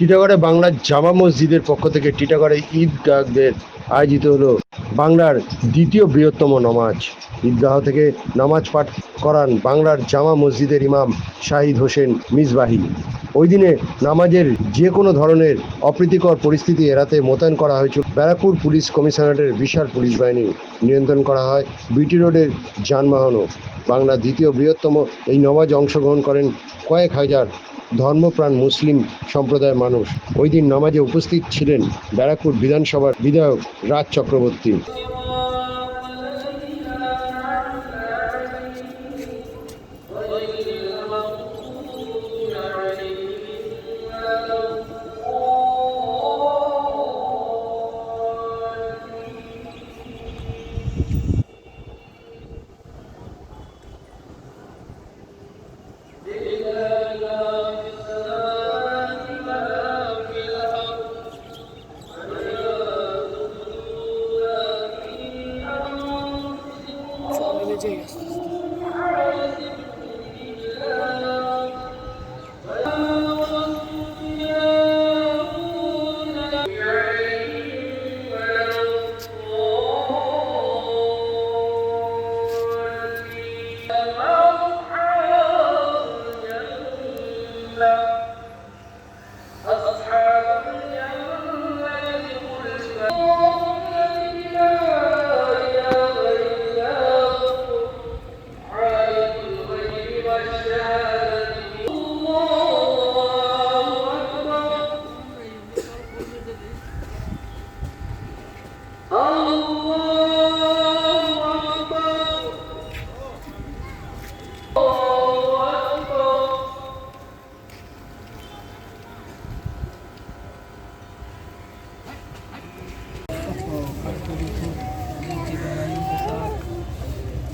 টিটাগড়ে বাংলার জামা মসজিদের পক্ষ থেকে টিটাগড়ে ঈদগাহদের আয়োজিত হলো বাংলার দ্বিতীয় বৃহত্তম নামাজ। ঈদগাহ থেকে নামাজ পাঠ করান বাংলার জামা মসজিদের ইমাম শাহিদ হোসেন মিসবাহি ওই দিনে নামাজের যে কোনো ধরনের অপ্রীতিকর পরিস্থিতি এড়াতে মোতায়েন করা হয়েছিল ব্যারাকপুর পুলিশ কমিশনারের বিশাল পুলিশ বাহিনী। নিয়ন্ত্রণ করা হয় বিটি রোডের যানবাহনও। বাংলার দ্বিতীয় বৃহত্তম এই নমাজে অংশগ্রহণ করেন কয়েক হাজার ধর্মপ্রাণ মুসলিম সম্প্রদায়ের মানুষ। ওই দিন নামাজে উপস্থিত ছিলেন ব্যারাকপুর বিধানসভার বিধায়ক রাজ চক্রবর্তী। already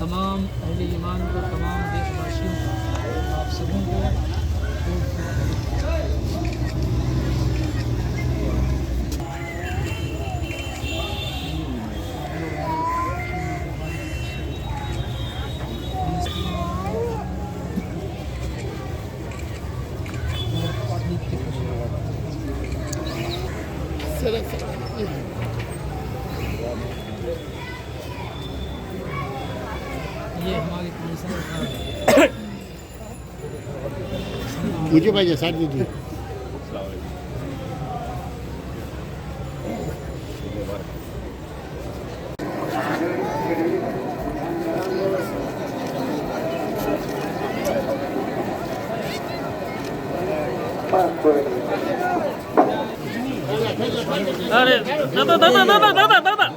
तमाम अहले ईमान को तमाम देशवासियों को आप सबों को طرف مجھے بھائی جیسا دے دیں Thank you. अरे दादा दादा दादा दादा दादा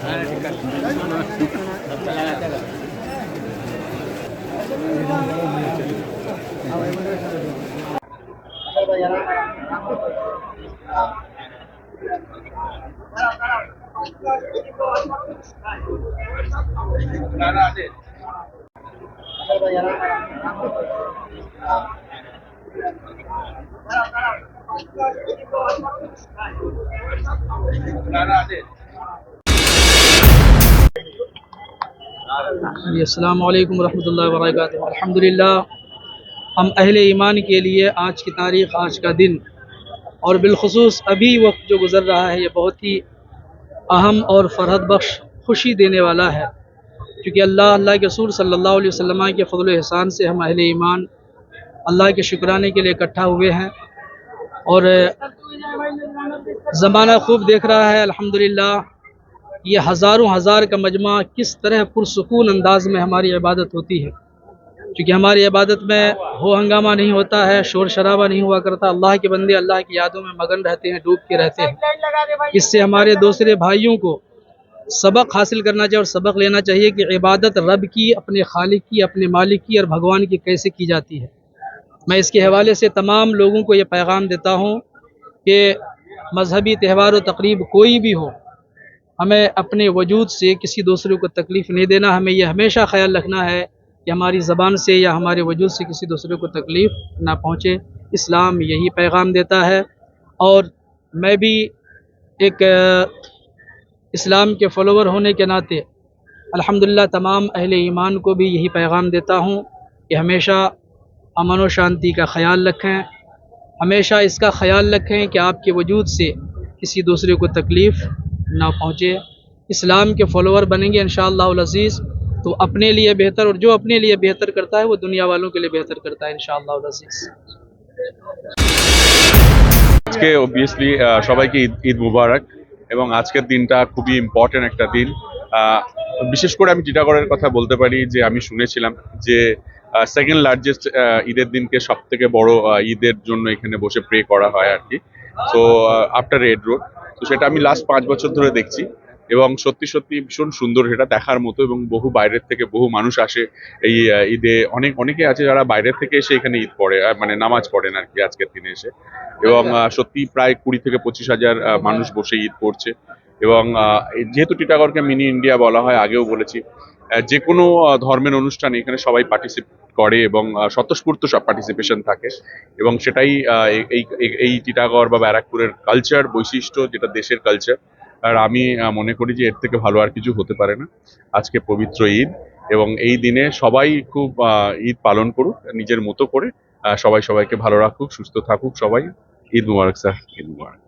Nada, nada. جی السلام علیکم ورحمۃ اللہ وبرکاتہ۔ الحمد ہم اہل ایمان کے لیے آج کی تاریخ، آج کا دن۔ اور بالخصوص ابھی وقت جو گزر رہا ہے، یہ بہت ہی اہم اور فرحت بخش، خوشی دینے والا ہے۔ کیونکہ اللہ اللہ کے سور صلی اللہ علیہ وسلم کے فضل و احسان سے ہم اہل ایمان اللہ کے شکرانے کے لیے اکٹھا ہوئے ہیں۔ اور زمانہ خوب دیکھ رہا ہے، الحمدللہ۔ یہ ہزاروں ہزار کا مجمع کس طرح پرسکون انداز میں ہماری عبادت ہوتی ہے۔ چونکہ ہماری عبادت میں ہو ہنگامہ نہیں ہوتا ہے، شور شرابہ نہیں ہوا کرتا، اللہ کے بندے اللہ کی یادوں میں مگن رہتے ہیں، ڈوب کے رہتے ہیں۔ اس سے ہمارے دوسرے بھائیوں کو سبق حاصل کرنا چاہیے اور سبق لینا چاہیے کہ عبادت رب کی، اپنے خالق کی، اپنے مالک کی اور بھگوان کی کیسے کی جاتی ہے۔ میں اس کے حوالے سے تمام لوگوں کو یہ پیغام دیتا ہوں کہ مذہبی تہوار و تقریب کوئی بھی ہو ہمیں اپنے وجود سے کسی دوسرے کو تکلیف نہیں دینا، ہمیں یہ ہمیشہ خیال رکھنا ہے کہ ہماری زبان سے یا ہمارے وجود سے کسی دوسرے کو تکلیف نہ پہنچے۔ اسلام یہی پیغام دیتا ہے۔ اور میں بھی ایک اسلام کے فالوور ہونے کے ناطے الحمدللہ تمام اہل ایمان کو بھی یہی پیغام دیتا ہوں کہ ہمیشہ امن و شانتی کا خیال رکھیں۔ ہمیشہ اس کا خیال رکھیں کہ آپ کے وجود سے کسی دوسرے کو تکلیف ना पहुँचे इस्लाम के फॉलोवर बनेंगे इन अज़ीज़ तो अपने लिए बेहतर और जो अपने लिए बेहतर करता है वो दुनिया वालों के लिए बेहतर करता है इन अज़ीज़ আজকে অবভিয়াসলি সবাইকে ঈদ ঈদ মুবারক এবং আজকের দিনটা খুবই ইম্পর্টেন্ট একটা দিন আহ, বিশেষ করে আমি টিটাগড়ের কথা বলতে পারি যে আমি শুনেছিলাম যে সেকেন্ড লার্জেস্ট ঈদের দিনকে সব থেকে বড় আহ, ঈদের জন্য এখানে বসে প্রে করা হয় আর কি তো আফটার রেড রোড তো সেটা আমি লাস্ট পাঁচ বছর ধরে দেখছি এবং সত্যি সত্যি ভীষণ সুন্দর সেটা দেখার মতো এবং বহু বাইরের থেকে বহু মানুষ আসে এই ঈদে। অনেক অনেকে আছে যারা বাইরের থেকে এসে এখানে ঈদ পড়ে মানে নামাজ পড়েন আর কি আজকের দিনে এসে। এবং সত্যি প্রায় কুড়ি থেকে পঁচিশ হাজার মানুষ বসে ঈদ পড়ছে এবং যেহেতু টিটাগড়কে মিনি ইন্ডিয়া বলা হয় আগেও বলেছি যে কোনো ধর্মের অনুষ্ঠানে এখানে সবাই পার্টিসিপেট করে এবং স্বতঃস্ফূর্ত সব পার্টিসিপেশন থাকে এবং সেটাই এই- এই টিটাগড় বা ব্যারাকপুরের কালচার বৈশিষ্ট্য যেটা দেশের কালচার আর আমি মনে করি যে এর থেকে ভালো আর কিছু হতে পারে না। আজকে পবিত্র ঈদ এবং এই দিনে সবাই খুব ঈদ পালন করুক, নিজের মতো করে সবাই সবাইকে ভালো রাখুক, সুস্থ থাকুক সবাই। ঈদ মুবারক স্যার। ঈদ মুবারক।